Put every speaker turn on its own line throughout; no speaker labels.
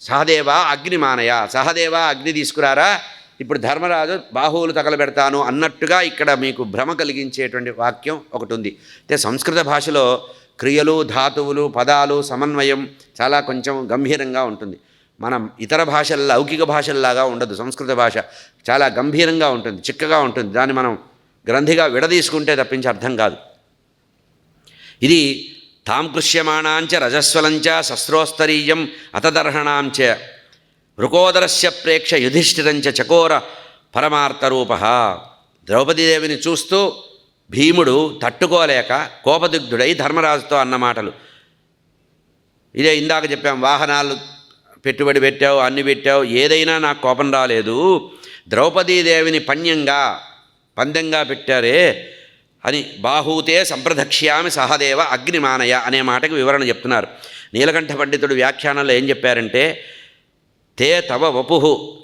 సహదేవ అగ్నిమానయ సహదేవ అగ్ని తీసుకురారా? ఇప్పుడు ధర్మరాజు బాహువులు తగలబెడతాను అన్నట్టుగా ఇక్కడ మీకు భ్రమ కలిగించేటువంటి వాక్యం ఒకటి ఉంది అయితే సంస్కృత భాషలో క్రియలు ధాతువులు పదాలు సమన్వయం చాలా కొంచెం గంభీరంగా ఉంటుంది. మనం ఇతర భాషల లౌకిక భాషల్లాగా ఉండదు. సంస్కృత భాష చాలా గంభీరంగా ఉంటుంది చిక్కగా ఉంటుంది. దాన్ని మనం గ్రంథిగా విడదీసుకుంటే తప్పించి అర్థం కాదు. ఇది తాం కృష్యమాణాంచ రజస్వలంచ శస్త్రోస్తరీయం అతదర్హణాంచ వృకోదరస్య ప్రేక్ష యుధిష్ఠిరంచ చకోర పరమార్థరూప. ద్రౌపదీదేవిని చూస్తూ భీముడు తట్టుకోలేక కోపదుగ్ధుడై ధర్మరాజుతో అన్న మాటలు. ఇదే ఇందాక చెప్పాం వాహనాలు పెట్టుబడి పెట్టావు అన్ని పెట్టావు ఏదైనా నాకు కోపం రాలేదు. ద్రౌపదీదేవిని పణ్యంగా పందెంగా పెట్టారే. అని బాహూతే సంప్రదక్ష్యామి సహదేవ అగ్నిమానయ అనే మాటకి వివరణ చెప్తున్నారు. నీలకంఠ పండితుడు వ్యాఖ్యానంలో ఏం చెప్పారంటే తే తవ వపు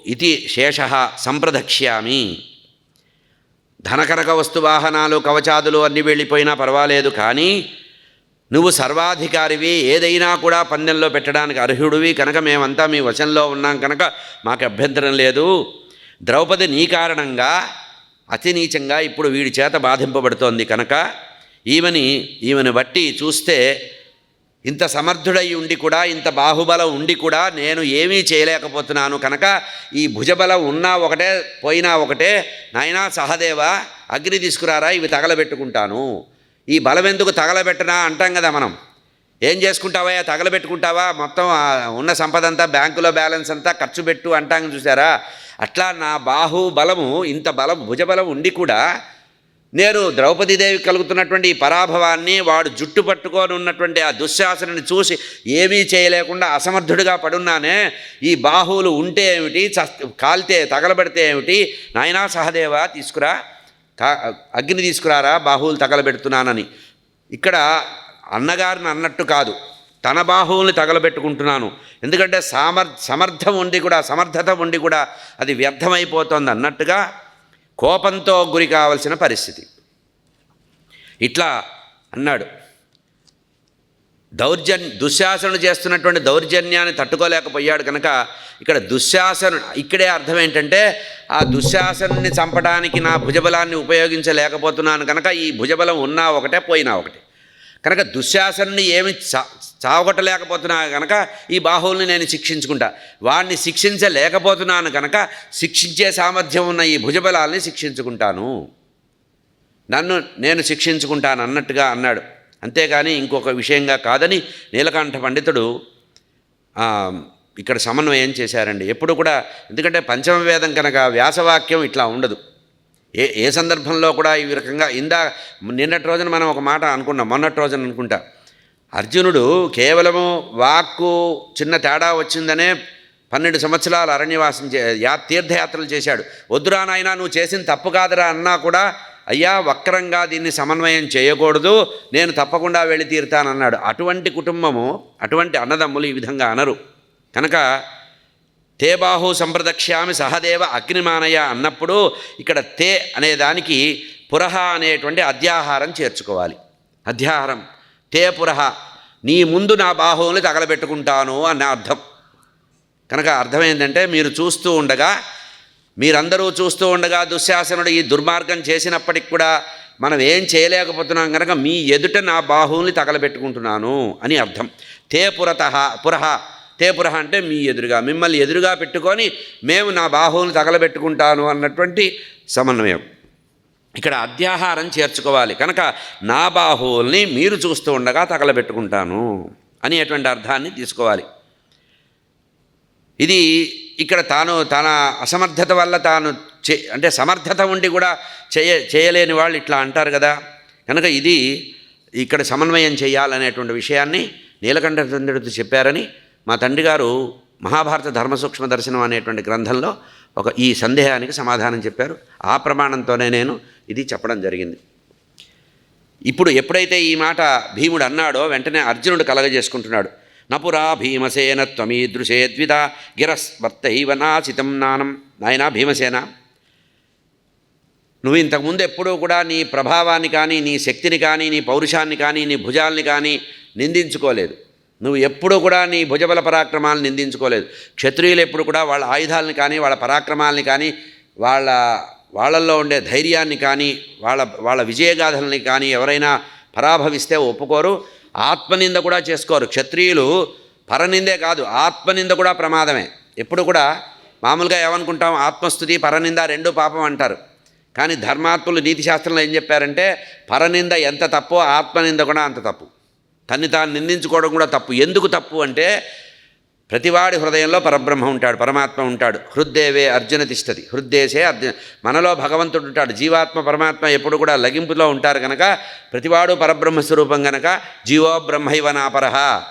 ఇది శేష సంప్రదక్ష్యామి. ధనకనక వస్తు వాహనాలు కవచాదులు అన్ని వెళ్ళిపోయినా పర్వాలేదు కానీ నువ్వు సర్వాధికారివి ఏదైనా కూడా పందెంలో పెట్టడానికి అర్హుడివి కనుక మేమంతా మీ వశంలో ఉన్నాం కనుక మాకు అభ్యంతరం లేదు. ద్రౌపది నీ కారణంగా అతి నీచంగా ఇప్పుడు వీడి చేత బాధింపబడుతోంది కనుక ఈమెని ఈమెను బట్టి చూస్తే ఇంత సమర్థుడై ఉండి కూడా ఇంత బాహుబలం ఉండి కూడా నేను ఏమీ చేయలేకపోతున్నాను కనుక ఈ భుజబలం ఉన్నా ఒకటే పోయినా ఒకటే నాయనా సహదేవ అగ్ని తీసుకురారా ఇవి తగలబెట్టుకుంటాను. ఈ బలం ఎందుకు తగలబెట్టనా అంటాం కదా మనం. ఏం చేసుకుంటావా? తగలబెట్టుకుంటావా? మొత్తం ఉన్న సంపద అంతా బ్యాంకులో బ్యాలెన్స్ అంతా ఖర్చు పెట్టు అంటాం చూసారా? అట్లా నా బాహు బలము ఇంత బలం భుజబలం ఉండి కూడా నేను ద్రౌపదీదేవి కలుగుతున్నటువంటి ఈ పరాభవాన్ని వాడు జుట్టు పట్టుకొని ఉన్నటువంటి ఆ దుశ్శాసనని చూసి ఏమీ చేయలేకుండా అసమర్థుడిగా పడున్నానే. ఈ బాహువులు ఉంటే ఏమిటి? కాల్తే తగలబెడితే ఏమిటి? నాయనా సహదేవ తీసుకురా. అగ్ని తీసుకురారా? బాహువులు తగలబెడుతున్నానని. ఇక్కడ అన్నగారిని అన్నట్టు కాదు తన బాహువుల్ని తగలబెట్టుకుంటున్నాను. ఎందుకంటే సామర్ సమర్థం ఉండి కూడా సమర్థత ఉండి కూడా అది వ్యర్థమైపోతుంది అన్నట్టుగా కోపంతో గురి కావలసిన పరిస్థితి. ఇట్లా అన్నాడు. దౌర్జన్ దుశ్శాసనుడు చేస్తున్నటువంటి దౌర్జన్యాన్ని తట్టుకోలేకపోయాడు కనుక ఇక్కడ దుశ్శాసనుడు ఇక్కడే అర్థం ఏంటంటే ఆ దుశ్శాసనుని చంపడానికి నా భుజబలాన్ని ఉపయోగించలేకపోతున్నాను కనుక ఈ భుజబలం ఉన్నా ఒకటే పోయినా ఒకటే. కనుక దుశ్శాసనుని ఏమి చా చావగొట్టలేకపోతున్నా కనుక ఈ బాహువుల్ని నేను శిక్షించుకుంటా. వాడిని శిక్షించలేకపోతున్నాను కనుక శిక్షించే సామర్థ్యం ఉన్న ఈ భుజబలాల్ని శిక్షించుకుంటాను. నన్ను నేను శిక్షించుకుంటాను అన్నట్టుగా అన్నాడు. అంతేగాని ఇంకొక విషయంగా కాదని నీలకంఠ పండితుడు ఇక్కడ సమన్వయం చేశారండి. ఎప్పుడు కూడా ఎందుకంటే పంచమ వేదం కనుక వ్యాసవాక్యం ఇట్లా ఉండదు. ఏ ఏ సందర్భంలో కూడా ఈ రకంగా ఇందా నిన్నటి రోజున మనం ఒక మాట అనుకున్నాం మొన్నటి రోజున అనుకుంటా. అర్జునుడు కేవలము వాక్కు చిన్న తేడా వచ్చిందనే పన్నెండు సంవత్సరాలు అరణ్యవాసం చే యా తీర్థయాత్రలు చేశాడు. వద్దురానాయినా నువ్వు చేసిన తప్పు కాదురా అన్నా కూడా అయ్యా వక్రంగా దీన్ని సమన్వయం చేయకూడదు నేను తప్పకుండా వెళ్ళి తీరుతానన్నాడు. అటువంటి కుటుంబము అటువంటి అన్నదమ్ములు ఈ విధంగా అనరు. కనుక తే బాహు సంప్రదక్ష్యామి సహదేవ అగ్నిమానయ అన్నప్పుడు ఇక్కడ తే అనే దానికి పురహ అనేటువంటి అధ్యాహారం చేర్చుకోవాలి. అధ్యాహారం. తే పురహ. నీ ముందు నా బాహువుని తగలబెట్టుకుంటాను అన్న అర్థం. కనుక అర్థం ఏంటంటే మీరు చూస్తూ ఉండగా మీరందరూ చూస్తూ ఉండగా దుశ్శాసనుడు ఈ దుర్మార్గం చేసినప్పటికి కూడా మనం ఏం చేయలేకపోతున్నాం కనుక మీ ఎదుట నా బాహువుని తగలబెట్టుకుంటున్నాను అని అర్థం. తే పురత పురహ. తేపురహ అంటే మీ ఎదురుగా మిమ్మల్ని ఎదురుగా పెట్టుకొని మేము నా బాహువును తగలబెట్టుకుంటాను అన్నటువంటి సమన్వయం. ఇక్కడ అధ్యాహారం చేర్చుకోవాలి. కనుక నా బాహువుల్ని మీరు చూస్తూ ఉండగా తగలబెట్టుకుంటాను అనేటువంటి అర్థాన్ని తీసుకోవాలి. ఇది ఇక్కడ తాను తన అసమర్థత వల్ల తాను చే అంటే సమర్థత ఉండి కూడా చేయ చేయలేని వాళ్ళు ఇట్లా అంటారు కదా. కనుక ఇది ఇక్కడ సమన్వయం చేయాలనేటువంటి విషయాన్ని నీలకంఠ చంద్రుడితో చెప్పారని మా తండ్రి గారు మహాభారత ధర్మ సూక్ష్మ దర్శనం అనేటువంటి గ్రంథంలో ఒక ఈ సందేహానికి సమాధానం చెప్పారు. ఆ ప్రమాణంతోనే నేను ఇది చెప్పడం జరిగింది. ఇప్పుడు ఎప్పుడైతే ఈ మాట భీముడు అన్నాడో వెంటనే అర్జునుడు కలగజేసుకుంటున్నాడు. నపురా భీమసేన త్వమీదృశే ద్విధ గిరస్వర్తైవ నాసితం నానం. నాయనా భీమసేన నువ్వు ఇంతకుముందు ఎప్పుడూ కూడా నీ ప్రభావాన్ని కానీ నీ శక్తిని కానీ నీ పౌరుషాన్ని కానీ నీ భుజాల్ని కానీ నిందించుకోలేదు. నువ్వు ఎప్పుడూ కూడా నీ భుజబల పరాక్రమాలను నిందించుకోలేదు. క్షత్రియులు ఎప్పుడు కూడా వాళ్ళ ఆయుధాలను కానీ వాళ్ళ పరాక్రమాలని కానీ వాళ్ళ వాళ్ళల్లో ఉండే ధైర్యాన్ని కానీ వాళ్ళ వాళ్ళ విజయగాథల్ని కానీ ఎవరైనా పరాభవిస్తే ఒప్పుకోరు. ఆత్మనింద కూడా చేసుకోరు. క్షత్రియులు పరనిందే కాదు ఆత్మనింద కూడా ప్రమాదమే. ఎప్పుడు కూడా మామూలుగా ఏమనుకుంటాం ఆత్మస్థుతి పరనింద రెండు పాపం అంటారు. కానీ ధర్మాత్ములు నీతి శాస్త్రంలో ఏం చెప్పారంటే పరనింద ఎంత తప్పో ఆత్మనింద కూడా అంత తప్పు. తన్ని తాను నిందించుకోవడం కూడా తప్పు. ఎందుకు తప్పు అంటే ప్రతివాడి హృదయంలో పరబ్రహ్మ ఉంటాడు పరమాత్మ ఉంటాడు. హృద్దేవే అర్జున తిష్టది. హృద్దేశే అర్జున మనలో భగవంతుడు ఉంటాడు. జీవాత్మ పరమాత్మ ఎప్పుడు కూడా లగింపులో ఉంటారు కనుక ప్రతివాడు పరబ్రహ్మ స్వరూపం గనక జీవో బ్రహ్మైవ నాపరహ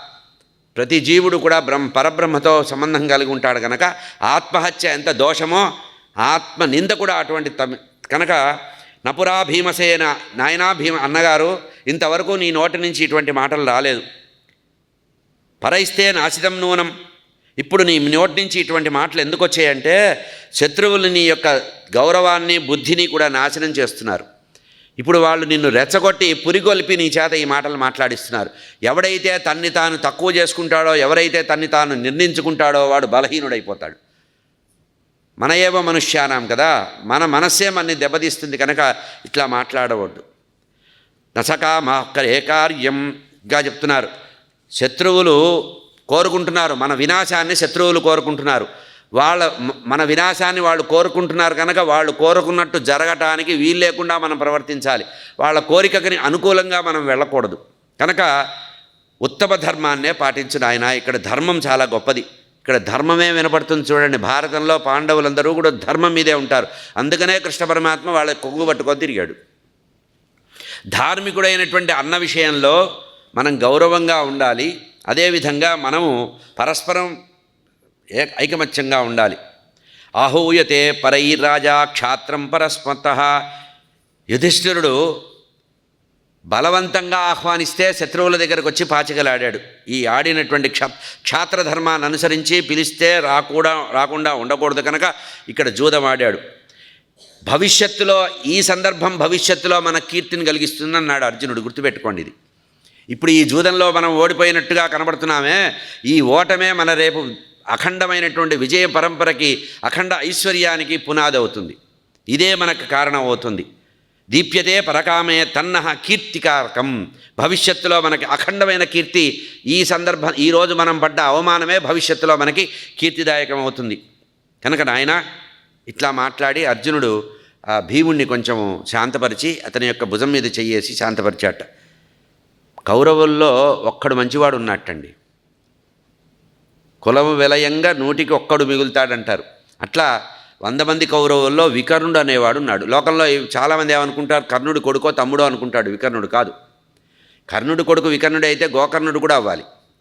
ప్రతి జీవుడు కూడా బ్రహ్మ పరబ్రహ్మతో సంబంధం కలిగి ఉంటాడు కనుక ఆత్మహత్య ఎంత దోషమో ఆత్మ నింద కూడా అటువంటి తమి కనుక నపురా భీమసేన నాయనా భీమ అన్నగారు ఇంతవరకు నీ నోటి నుంచి ఇటువంటి మాటలు రాలేదు. పరైస్తే నాశితం నూనం. ఇప్పుడు నీ నోటి నుంచి ఇటువంటి మాటలు ఎందుకు వచ్చాయంటే శత్రువులు నీ యొక్క గౌరవాన్ని బుద్ధిని కూడా నాశనం చేస్తున్నారు. ఇప్పుడు వాళ్ళు నిన్ను రెచ్చగొట్టి పురిగొల్పి నీ చేత ఈ మాటలు మాట్లాడిస్తున్నారు. ఎవడైతే తన్ని తాను తక్కువ చేసుకుంటాడో ఎవరైతే తన్ని తాను నిర్ణయించుకుంటాడో వాడు బలహీనుడైపోతాడు. మన ఏవో మనుష్యానాం కదా? మన మనస్సే మనని దెబ్బతీస్తుంది కనుక ఇట్లా మాట్లాడవద్దు. నసకా మాకరే కార్యంగా చెప్తున్నారు. శత్రువులు కోరుకుంటున్నారు. మన వినాశాన్ని శత్రువులు కోరుకుంటున్నారు. వాళ్ళ మన వినాశాన్ని వాళ్ళు కోరుకుంటున్నారు కనుక వాళ్ళు కోరుకున్నట్టు జరగటానికి వీలు లేకుండా మనం ప్రవర్తించాలి. వాళ్ళ కోరికకి అనుకూలంగా మనం వెళ్ళకూడదు. కనుక ఉత్తమ ధర్మాన్నే పాటించిన ఆయన ఇక్కడ ధర్మం చాలా గొప్పది. ఇక్కడ ధర్మమే వినపడుతుంది చూడండి. భారతంలో పాండవులందరూ కూడా ధర్మం మీదే ఉంటారు. అందుకనే కృష్ణ పరమాత్మ వాళ్ళ కొగ్గు పట్టుకొని తిరిగాడు. ధార్మికుడైనటువంటి అన్న విషయంలో మనం గౌరవంగా ఉండాలి. అదేవిధంగా మనము పరస్పరం ఐకమత్యంగా ఉండాలి. ఆహూయతే పరైరాజా క్షాత్రం పరస్మత యుధిష్ఠిరుడు బలవంతంగా ఆహ్వానిస్తే శత్రువుల దగ్గరకు వచ్చి పాచికలాడాడు. ఈ ఆడినటువంటి క్ష క్షాత్రధర్మాన్ని అనుసరించి పిలిస్తే రాకూడ రాకుండా ఉండకూడదు కనుక ఇక్కడ జూదం ఆడాడు భవిష్యత్తులో ఈ సందర్భం భవిష్యత్తులో మన కీర్తిని కలిగిస్తుందన్నాడు అర్జునుడు. గుర్తుపెట్టుకోండి ఇది. ఇప్పుడు ఈ జూదంలో మనం ఓడిపోయినట్టుగా కనబడుతున్నామే ఈ ఓటమే మన రేపు అఖండమైనటువంటి విజయ పరంపరకి అఖండ ఐశ్వర్యానికి పునాది అవుతుంది ఇదే మనకు కారణం అవుతుంది దీప్యతే పరకామే తన్న కీర్తికారకం. భవిష్యత్తులో మనకి అఖండమైన కీర్తి ఈ సందర్భం ఈరోజు మనం పడ్డ అవమానమే భవిష్యత్తులో మనకి కీర్తిదాయకం అవుతుంది కనుక నాయన ఇట్లా మాట్లాడి అర్జునుడు ఆ భీముణ్ణి కొంచెం శాంతపరిచి అతని యొక్క భుజం మీద చెయ్యేసి శాంతపరిచాట. కౌరవుల్లో ఒక్కడు మంచివాడు ఉన్నట్టండి కులము విలయంగా నూటికి ఒక్కడు మిగులుతాడంటారు. అట్లా వంద మంది కౌరవుల్లో వికర్ణుడు అనేవాడు ఉన్నాడు. లోకంలో చాలామంది ఏమనుకుంటారు? కర్ణుడు కొడుకో తమ్ముడో అనుకుంటాడు. వికర్ణుడు కాదు. కర్ణుడు కొడుకు వికర్ణుడు అయితే గోకర్ణుడు కూడా అవ్వాలి.